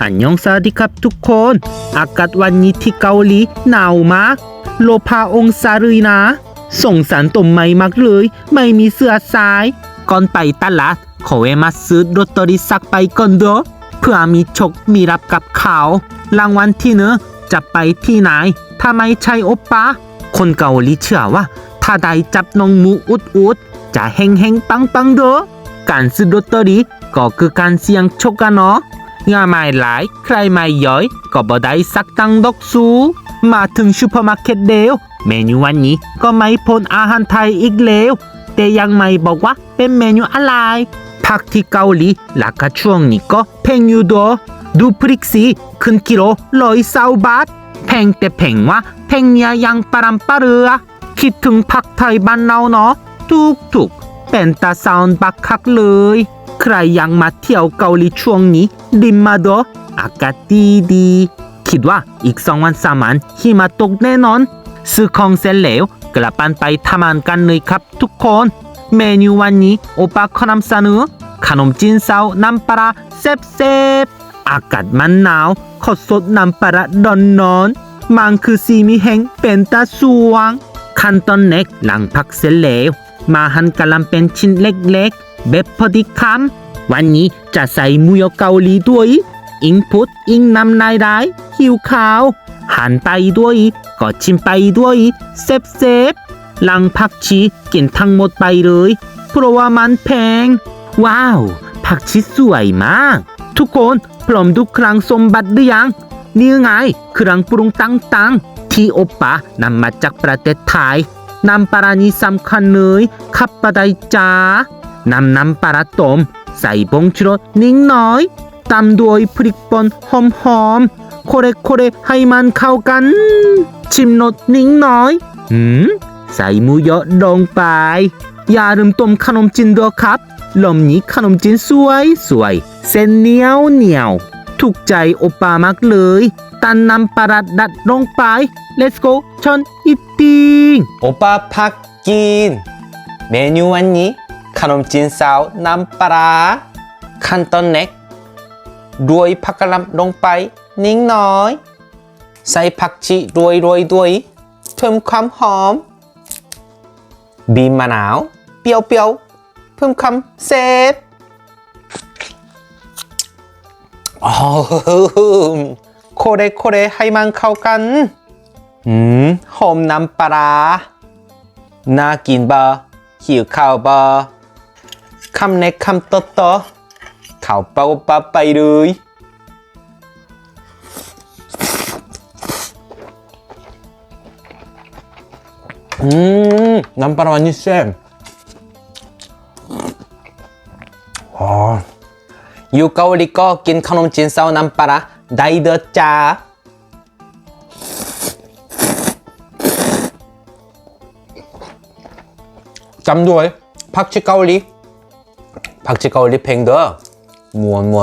อันยองสวัสดีครับทุกคน อากาศวันนี้ที่เกาหลีหนาวมาก โลพาองศาเลยนะ ส่งสารต้มไม่มากเลย ไม่มีเสื้อสาย ก่อนไปตลาดขอแวะมาซื้อลอตอรี่สักใบก่อนเด้อเพื่อมีโชคมีรับกับเขารางวัลที่หนึ่งจะไปที่ไหนถ้าไม่ใช่โอปป้าคนเกาหลีเชื่อว่า ถ้าได้จับน้องหมูอุดอุดๆจะเฮงเฮงปังปังเด้อการซื้อลอตเตอรี่ก็คือการเสี่ยงโชคกันเนาะ งาไม่หลายใครไม่ย่อย ก็บ่ได้สักตังดอกสูมาถึงซูเปอร์มาร์เก็ตเดียวเมนูวันนี้ก็ไม่พ้นอาหารไทยอีกแล้ว แต่ยังไม่บอกว่าเป็นเมนูอะไรผักที่เกาหลีราคาช่วงนี้ก็แพงอยู่ดัวดูพริกสิขึ้นกิโลร้อยเศร้าบาทแพงแต่แพงว่าแพงเนี่ยยังปรำปะเรือ คิดถึงผักไทยบ้านเราเนาะทุกทุกๆ เป็นตาซาวน์บักคักเลย ใครยังมาเที่ยวเกาหลีช่วงนี้ ดิมมาโดอากาศดีดี คิดว่าอีกสองวันสามวันหิมะตกแน่นอน ซื้อของเสร็จแล้วกลับบ้านไปทำงานกันเลยครับทุกคน เมนูวันนี้โอปาขนำเสนอขนมจีนเซาน้ำปลาเซฟเซฟๆอากาศมันหนาวขอสดน้ำปลาดอนนอนมันคือสีมีแห่งเป็นตาสวง ขั้นตอนแรกหลังพักเสร็จแล้ว มาหั่นกะหล่ำเป็นชิ้นเล็กๆ แบบพอดีคำวันนี้จะใส่มูยอเกาหลีด้วยอิงพุดอิงนำนายได้หิวขาว หั่นไปด้วยก็ชิมไปด้วยเซฟเซฟหลังผักชีกินทั้งหมดไปเลย เพราะว่ามันแพง ว้าว ผักชีสวยมาก ทุกคนพร้อมดูครั้งสมบัติหรือยังนี่ไง ครื่องปรุงต่างๆที่โอปะนำมาจากประเทศไทย น้ำปลานี่สำคัญเลยขับปะไดจ้านำน้ำปลาต้มใส่ผงชูรสนิดหน่อยตามด้วยพริกป่นหอมๆโคเรโคเรให้มันเข้ากัน ชิมรสนิดหน่อยหืมใส่หมูเยอะลงไป อย่าลืมต้มขนมจีนด้วยครับลมนี้ขนมจีนสวยสวย เส้นเหนียวเหนียวถูกใจโอปามากเลย ตันนำปลาดัดลงไป let's go ชอนอีติงโอป้าพักกิน เมนูวันนี้ขนมจีนสาวน้ำปลาขั้นตอนเน็กด้วยผักกะหล่ำลงไป นิ่งน้อย ใส่ผักชีรวยรวยด้วยเพิ่มความหอม บีมมะนาว เปรี้ยวเปรี้ยวเพิ่มความเซฟ Oh. โคเรโคเรให้มันเข้ากัน อืม หอมน้ำปลา น่ากินบ่หิวข้าวบ่คำเน็กคำโตโตๆข้าวเปล่าปลาไปเลยอืม น้ำปลาร้านี่แซ่บอ๋ออยู่เกาหลีก็กินขนมจีนเซาน้ำปลา ร้าได้เด้อจ้าจำด้วยผักชีเกาหลีผักชีเกาหลีเพลงเด้อม้วนม้ว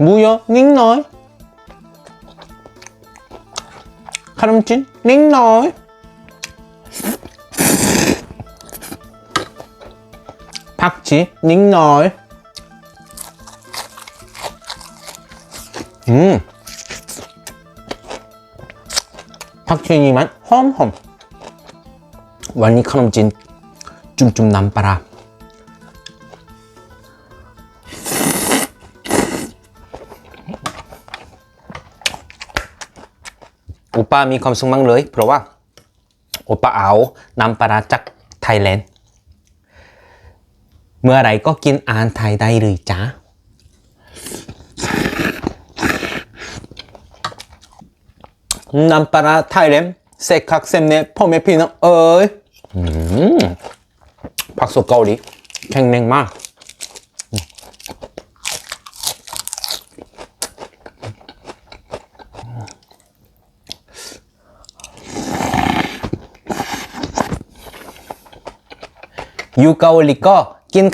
วันอันนี้พริกเกาหลีไม่เผ็ดเลยครับคนเกาหลีเดี ป้ามีความสุขมากเลย เพราะว่าโอปะเอานำปลาจากไทยแลนด์ เมื่อไรก็กินอาหารไทยได้เลยจ้าน้ำปลาไทยเล็มเซ็กคักเซมเน่พ่อแม่พี่น้องเอ้ยผักสดเกาหลีแข็งแรงมาก อยู่เกาหลีก็กิน